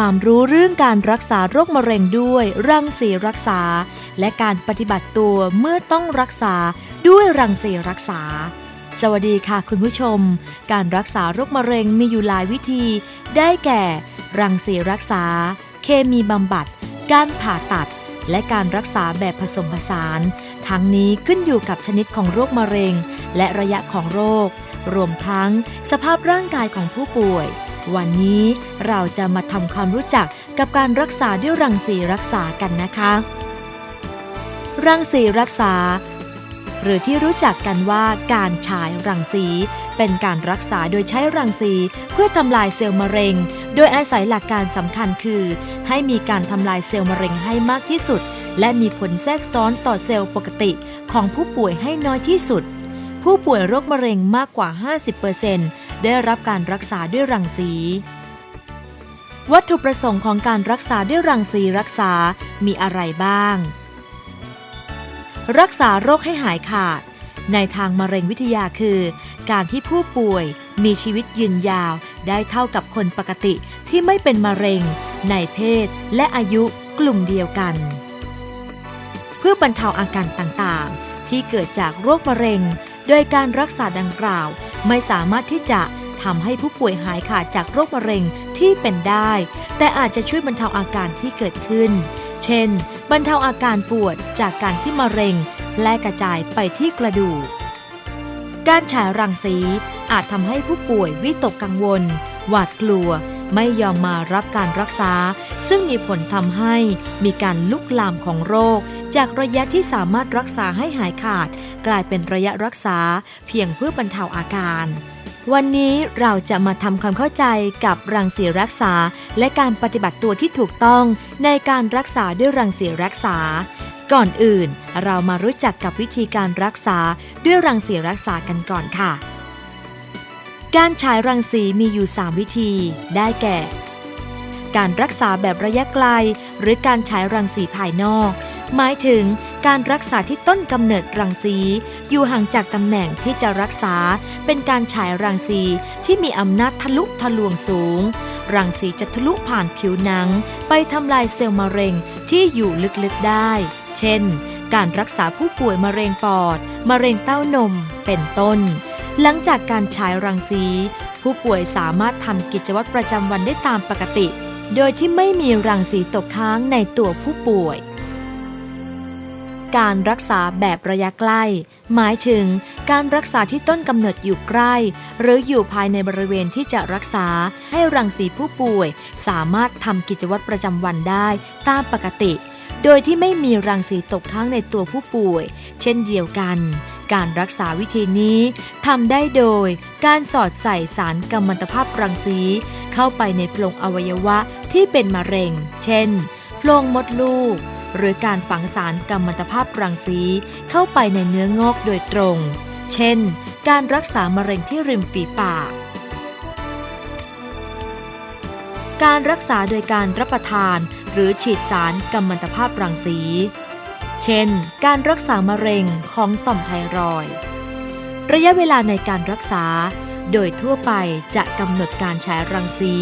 ความรู้เรื่องการรักษาโรคมะเร็งด้วย รังสีรักษา และการปฏิบัติตัวเมื่อต้องรักษาด้วยรังสีรักษา สวัสดีค่ะคุณผู้ชม การรักษาโรคมะเร็งมีอยู่หลายวิธี ได้แก่ รังสีรักษา เคมีบำบัด การผ่าตัด และการรักษาแบบผสมผสาน ทั้งนี้ขึ้นอยู่กับชนิดของโรคมะเร็ง และระยะของโรค รวมทั้งสภาพร่างกายของผู้ป่วย วันนี้เราจะมาทำความรู้จักกับการรักษาด้วยรังสีรักษากันนะคะ รังสีรักษา หรือที่รู้จักกันว่าการฉายรังสี เป็นการรักษาโดยใช้รังสีเพื่อทำลายเซลล์มะเร็ง โดยอาศัยหลักการสำคัญคือ ให้มีการทำลายเซลล์มะเร็งให้มากที่สุด และมีผลแทรกซ้อนต่อเซลล์ปกติของผู้ป่วยให้น้อยที่สุด ผู้ป่วยโรคมะเร็งมากกว่า 50% ได้รับการรักษาด้วยรังสี วัตถุประสงค์ของการรักษาด้วยรังสีรักษา มีอะไรบ้าง รักษาโรคให้หายขาด ในทางมะเร็งวิทยาคือ การที่ผู้ป่วยมีชีวิตยืนยาวได้เท่ากับคนปกติที่ไม่เป็นมะเร็ง ในเพศและอายุกลุ่มเดียวกัน เพื่อบรรเทาอาการต่างๆ ที่เกิดจากโรคมะเร็ง โดยการรักษาดังกล่าว ไม่สามารถที่จะทำให้ผู้ป่วยหายขาดจากโรคมะเร็งที่เป็นได้ แต่อาจจะช่วยบรรเทาอาการที่เกิดขึ้น เช่น บรรเทาอาการปวดจากการที่มะเร็งแพร่กระจายไปที่กระดูก การฉายรังสีอาจทำให้ผู้ป่วยวิตกกังวล หวาดกลัว ไม่ยอมมารับการรักษา ซึ่งมีผลทำให้มีการลุกลามของโรค จากระยะที่สามารถรักษาให้หายขาด กลายเป็นระยะรักษาเพียงเพื่อบรรเทาอาการ วันนี้เราจะมาทำความเข้าใจกับรังสีรักษา และการปฏิบัติตัวที่ถูกต้องในการรักษาด้วยรังสีรักษา ก่อนอื่น เรามารู้จักกับวิธีการรักษาด้วยรังสีรักษากันก่อนค่ะ การฉายรังสีมีอยู่ 3 วิธี ได้แก่การรักษาแบบระยะไกล หรือการฉายรังสีภายนอก หมายถึงการรักษาที่ต้นกำเนิดรังสี อยู่ห่างจากตำแหน่งที่จะรักษา เป็นการฉายรังสีที่มีอำนาจทะลุทะลวงสูง รังสีจะทะลุผ่านผิวหนัง ไปทำลายเซลล์มะเร็งที่อยู่ลึกๆได้ เช่น การรักษาผู้ป่วยมะเร็งปอด มะเร็งเต้านม เป็นต้น หลังจากการฉายรังสี ผู้ป่วยสามารถทำกิจวัตรประจำวันได้ตามปกติ โดยที่ไม่มีรังสีตกค้างในตัวผู้ป่วย การรักษาแบบระยะใกล้ หมายถึงการรักษาที่ต้นกำเนิดอยู่ใกล้ หรืออยู่ภายในบริเวณที่จะรักษาให้รังสีผู้ป่วย สามารถทำกิจวัตรประจำวันได้ตามปกติ โดยที่ไม่มีรังสีตกค้างในตัวผู้ป่วย เช่นเดียวกันการรักษาวิธีนี้ทำได้โดยการสอดใส่สารกัมมันตภาพรังสี เข้าไปในโพรงอวัยวะที่เป็นมะเร็ง เช่น โพรงมดลูก หรือการฝังสารกัมมันตภาพรังสีเข้าไปในเนื้องอกโดยตรง เช่น การรักษามะเร็งที่ริมฝีปาก การรักษาโดยการรับประทาน หรือฉีดสารกัมมันตภาพรังสี เช่น การรักษามะเร็งของต่อมไทรอยระยะเวลาในการรักษา โดยทั่วไปจะกำหนดการฉายรังสี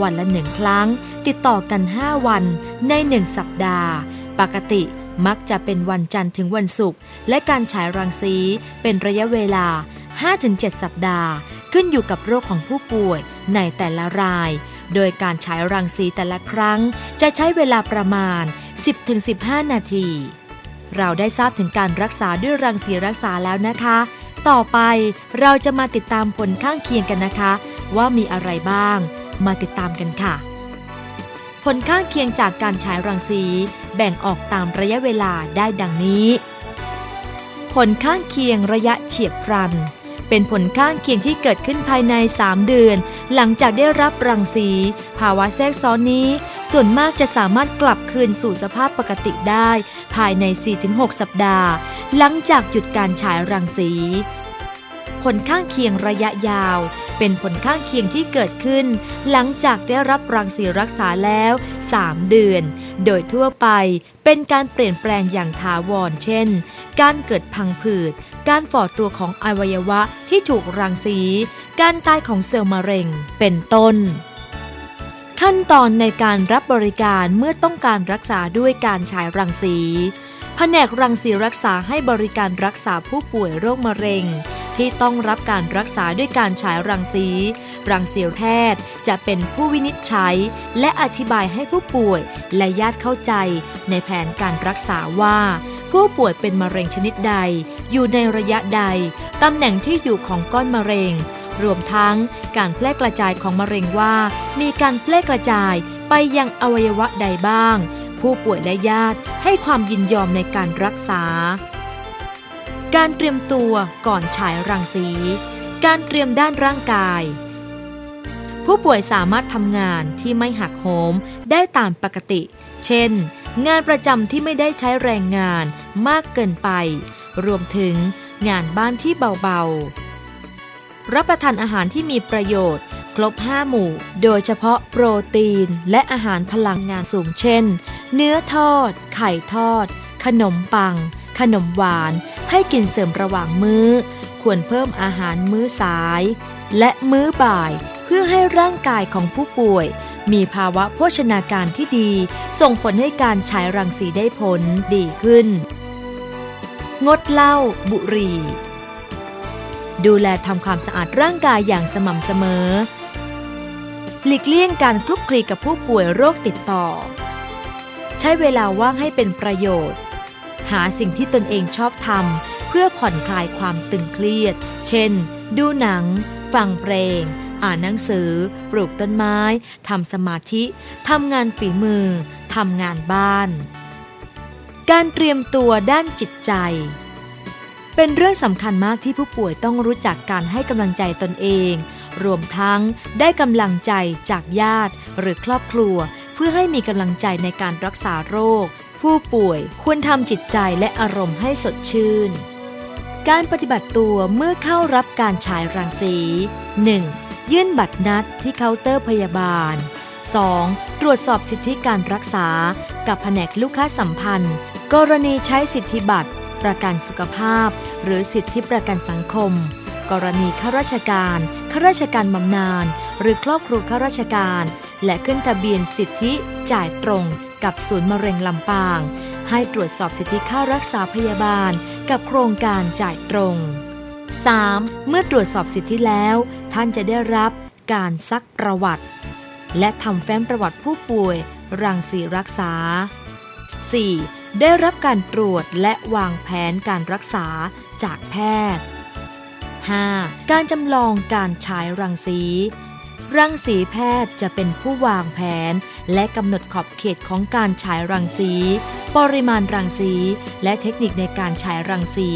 วันละหนึ่งครั้ง ติดต่อกัน 5 วันใน 1 สัปดาห์ ปกติมักจะเป็นวันจันทร์ถึงวันศุกร์และการฉายรังสีเป็นระยะเวลา 5-7 สัปดาห์ ขึ้นอยู่กับโรคของผู้ป่วยในแต่ละราย โดยการฉายรังสีแต่ละครั้ง จะใช้เวลาประมาณ 10-15 นาที เราได้ทราบถึงการรักษาด้วยรังสีรักษาแล้วนะคะ ต่อไปเราจะมาติดตามผลข้างเคียงกันนะคะ ว่ามีอะไรบ้าง มาติดตามกันค่ะ ผลข้างเคียงจากการฉายรังสี แบ่งออกตามระยะเวลาได้ดังนี้ ผลข้างเคียงระยะเฉียบพลัน เป็นผลข้างเคียงที่เกิดขึ้นภายใน 3 เดือน หลังจากได้รับรังสี ภาวะแทรกซ้อนนี้ ส่วนมากจะสามารถกลับคืนสู่สภาพปกติได้ ภายใน 4-6 สัปดาห์ หลังจากหยุดการฉายรังสี ผลข้างเคียงระยะยาว เป็นผลข้างเคียงที่เกิดขึ้น หลังจากได้รับรังสีรักษาแล้ว 3 เดือน โดยทั่วไปเป็นการเปลี่ยนแปลงอย่างถาวรเช่น การเกิดพังผืด การฝ่อตัวของอวัยวะที่ถูกรังสี การตายของเซลล์มะเร็ง เป็นต้นขั้นตอนในการรับบริการเมื่อต้องการรักษาด้วยการฉายรังสี แผนกรังสีรักษาให้บริการรักษาผู้ป่วยโรคมะเร็ง ที่ต้องรับการรักษาด้วยการฉายรังสี รังสีแพทย์จะเป็นผู้วินิจฉัย และอธิบายให้ผู้ป่วย และญาติเข้าใจ ในแผนการรักษาว่า ผู้ป่วยเป็นมะเร็งชนิดใด อยู่ในระยะใด ตำแหน่งที่อยู่ของก้อนมะเร็ง รวมทั้งการแพร่กระจายของมะเร็งว่า มีการแพร่กระจายไปยังอวัยวะใดบ้าง ผู้ป่วยและญาติให้ความยินยอมในการรักษา การเตรียมตัวก่อนฉายรังสี การเตรียมด้านร่างกาย ผู้ป่วยสามารถทำงานที่ไม่หักโหมได้ตามปกติ เช่น งานประจำที่ไม่ได้ใช้แรงงานมากเกินไป รวมถึงงานบ้านที่เบาๆ รับประทานอาหารที่มีประโยชน์ ครบ 5 หมู่ โดยเฉพาะโปรตีน และอาหารพลังงานสูงเช่น เนื้อทอด ไข่ทอด ขนมปัง ขนมหวานให้กินเสริมระหว่างมื้อ ควรเพิ่มอาหารมื้อสาย และมื้อบ่ายเพื่อให้ร่างกายของผู้ป่วย มีภาวะโภชนาการที่ดี ส่งผลให้การฉายรังสีได้ผลดีขึ้น งดเหล้าบุหรี่ ดูแลทำความสะอาดร่างกายอย่างสม่ำเสมอ หลีกเลี่ยงการคลุกคลีกับผู้ป่วยโรคติดต่อ ใช้เวลาว่างให้เป็นประโยชน์ หาสิ่งที่ตนเองชอบทำเพื่อผ่อนคลายความตึงเครียด เช่น ดูหนัง ฟังเพลง อ่านหนังสือ ปลูกต้นไม้ ทำสมาธิ ทำงานฝีมือ ทำงานบ้าน การเตรียมตัวด้านจิตใจเป็นเรื่องสำคัญมากที่ผู้ป่วยต้องรู้จักการให้กำลังใจตนเอง รวมทั้งได้กำลังใจจากญาติหรือครอบครัว พื่อให้มีกำลังใจในการรักษาโรค ผู้ป่วยควรทำจิตใจและอารมณ์ให้สดชื่น การปฏิบัติตัวเมื่อเข้ารับการฉายรังสี 1. ยื่นบัตรนัดที่เคาน์เตอร์พยาบาล 2. ตรวจสอบสิทธิการรักษา กับแผนกลูกค้าสัมพันธ์ กรณีใช้สิทธิบัตร ประกันสุขภาพ หรือสิทธิประกันสังคม กรณีข้าราชการ ข้าราชการบำนาญ หรือครอบครัวข้าราชการ และขึ้นทะเบียนสิทธิจ่ายตรงกับศูนย์มะเร็งลำปาง ให้ตรวจสอบสิทธิค่ารักษาพยาบาล กับโครงการจ่ายตรง 3. เมื่อตรวจสอบสิทธิแล้ว ท่านจะได้รับการซักประวัติ และทำแฟ้มประวัติผู้ป่วย รังสีรักษา 4. ได้รับการตรวจและวางแผนการรักษาจากแพทย์ 5. การจำลองการฉายรังสี รังสีแพทย์จะเป็นผู้วางแผน และกำหนดขอบเขตของการฉายรังสี ปริมาณรังสี และเทคนิคในการฉายรังสี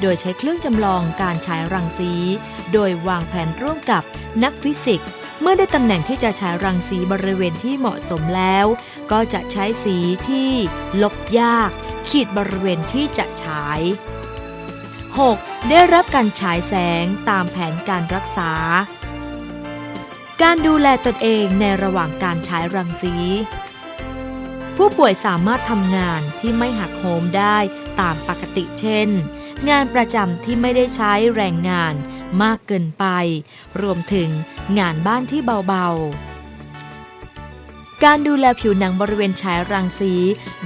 โดยใช้เครื่องจำลองการฉายรังสี โดยวางแผนร่วมกับนักฟิสิกส์เมื่อได้ตำแหน่งที่จะฉายรังสีบริเวณที่เหมาะสมแล้ว ก็จะใช้สีที่ลบยาก ขีดบริเวณที่จะฉาย 6. ได้รับการฉายแสงตามแผนการรักษา การดูแลตนเองในระหว่างการฉายรังสี ผู้ป่วยสามารถทำงานที่ไม่หักโหมได้ตามปกติเช่น งานประจำที่ไม่ได้ใช้แรงงานมากเกินไป รวมถึงงานบ้านที่เบาๆ การดูแลผิวหนังบริเวณฉายรังสี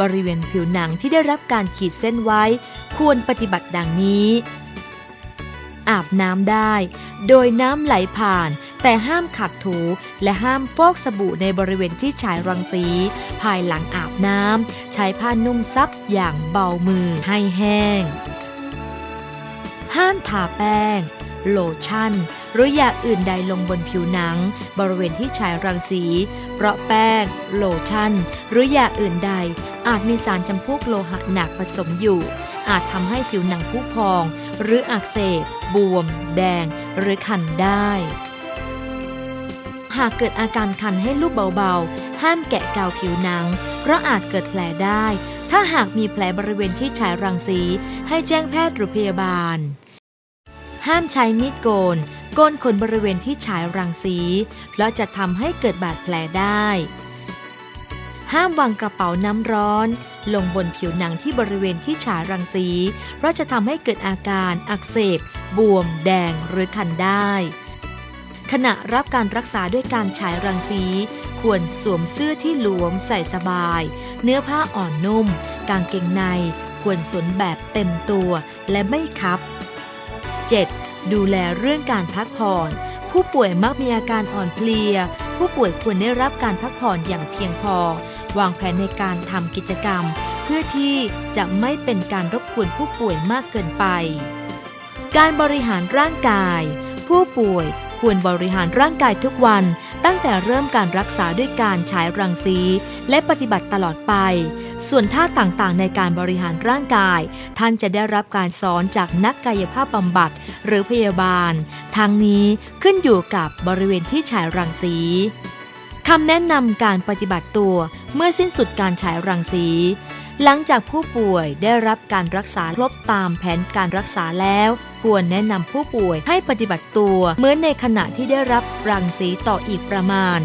บริเวณผิวหนังที่ได้รับการขีดเส้นไว้ ควรปฏิบัติดังนี้ อาบน้ำได้ โดยน้ำไหลผ่าน แต่ห้ามขัดถูและห้ามฟอกสบู่ในบริเวณที่ฉายรังสี ภายหลังอาบน้ำใช้ผ้านุ่มซับอย่างเบามือให้แห้ง ห้ามทาแป้ง โลชั่น หรืออยาอื่นใดลงบนผิวหนัง บริเวณที่ฉายรังสี เพราะแป้ง โลชั่น หรือยาอื่นใด อาจมีสารจำพวกโลหะหนักผสมอยู่ อาจทำให้ผิวหนังผุพอง หรืออักเสบ บวม แดง หรือคันได้ หากเกิดอาการคันให้ลูกเบาๆ ห้ามแกะกาวผิวหนัง เพราะอาจเกิดแผลได้ ถ้าหากมีแผลบริเวณที่ฉายรังสี ให้แจ้งแพทย์หรือพยาบาล ห้ามใช้มีดโกน โกนขนบริเวณที่ฉายรังสี เพราะจะทำให้เกิดบาดแผลได้ ห้ามวางกระเป๋าน้ำร้อน ลงบนผิวหนังที่บริเวณที่ฉายรังสี เพราะจะทำให้เกิดอาการอักเสบบวม แดงหรือคันได้ ขณะรับการรักษาด้วยการฉายรังสี ควรสวมเสื้อที่หลวมใส่สบาย เนื้อผ้าอ่อนนุ่ม กางเกงใน ควรสวมแบบเต็มตัวและไม่คับ 7. ดูแลเรื่องการพักผ่อน ผู้ป่วยมักมีอาการอ่อนเพลีย ผู้ป่วยควรได้รับการพักผ่อนอย่างเพียงพอ วางแผนในการทำกิจกรรม เพื่อที่จะไม่เป็นการรบกวนผู้ป่วยมากเกินไป การบริหารร่างกาย ผู้ป่วย ควรบริหารร่างกายทุกวัน ตั้งแต่เริ่มการรักษาด้วยการฉายรังสี และปฏิบัติตลอดไป ส่วนท่าต่างๆ ในการบริหารร่างกาย ท่านจะได้รับการสอนจากนักกายภาพบำบัดหรือพยาบาล ทั้งนี้ขึ้นอยู่กับบริเวณที่ฉายรังสีคำแนะนำการปฏิบัติตัวเมื่อสิ้นสุดการฉายรังสี หลังจากผู้ป่วยได้รับการรักษาครบตามแผนการรักษาแล้ว ควรแนะนำผู้ป่วยให้ปฏิบัติตัวเหมือนในขณะที่ได้รับรังสีต่ออีกประมาณ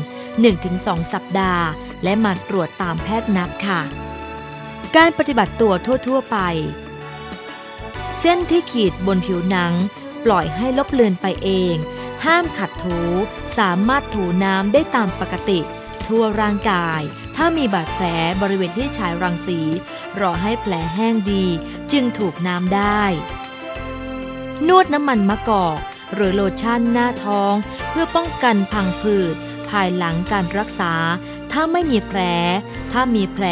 1-2 สัปดาห์ และมาตรวจตามแพทย์นัดค่ะ การปฏิบัติตัวทั่ว ๆ ไป เส้นที่ขีดบนผิวหนัง ปล่อยให้ลบเลือนไปเอง ห้ามขัดถู สามารถถูน้ำได้ตามปกติ ทั่วร่างกาย ถ้ามีบาดแผลบริเวณที่ฉายรังสี รอให้แผลแห้งดี จึงถูกน้ำได้ นวดน้ำมันมะกอกหรือโลชั่นหน้าท้อง เพื่อป้องกันพังผืด ภายหลังการรักษา ถ้าไม่มีแผล ถ้ามีแผล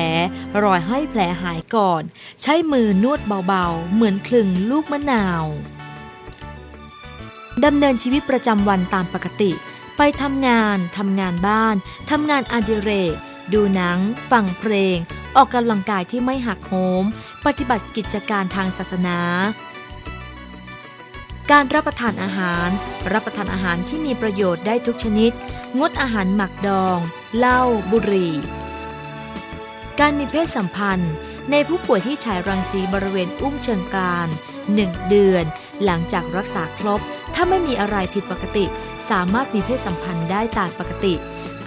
รอยให้แผลหายก่อน ใช้มือนวดเบาๆ เหมือนคลึงลูกมะนาวดำเนินชีวิตประจำวันตามปกติ ไปทำงาน ทำงานบ้าน ทำงานอดิเรก ดูหนัง ฟังเพลง ออกกำลังกายที่ไม่หักโหม ปฏิบัติกิจการทางศาสนา การรับประทานอาหาร รับประทานอาหารที่มีประโยชน์ได้ทุกชนิด งดอาหารหมักดอง เหล้า บุหรี่ การมีเพศสัมพันธ์ ในผู้ป่วยที่ฉายรังสีบริเวณอุ้งเชิงกราน1 เดือน หลังจากรักษาครบ ถ้าไม่มีอะไรผิดปกติ สามารถมีเพศสัมพันธ์ได้ตามปกติ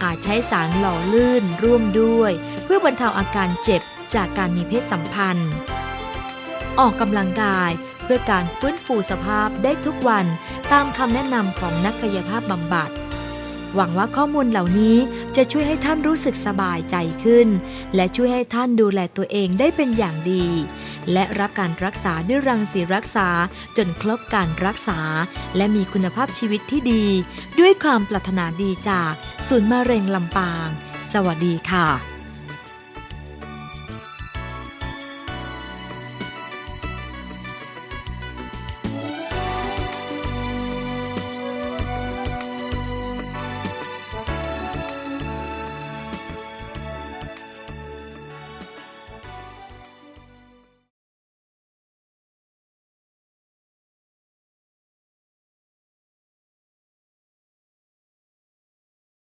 อาจใช้สารหล่อลื่นร่วมด้วย เพื่อบรรเทาอาการเจ็บจากการมีเพศสัมพันธ์ ออกกำลังกาย พื่อการฟื้นฟูสภาพได้ทุกวันตามคำแนะนำของนักกายภาพบำบัด หวังว่าข้อมูลเหล่านี้จะช่วยให้ท่านรู้สึกสบายใจขึ้น และช่วยให้ท่านดูแลตัวเองได้เป็นอย่างดี และรับการรักษาด้วยรังสีรักษาจนครบการรักษา และมีคุณภาพชีวิตที่ดี ด้วยความปรารถนาดีจาก ศูนย์มะเร็งลำปาง สวัสดีค่ะ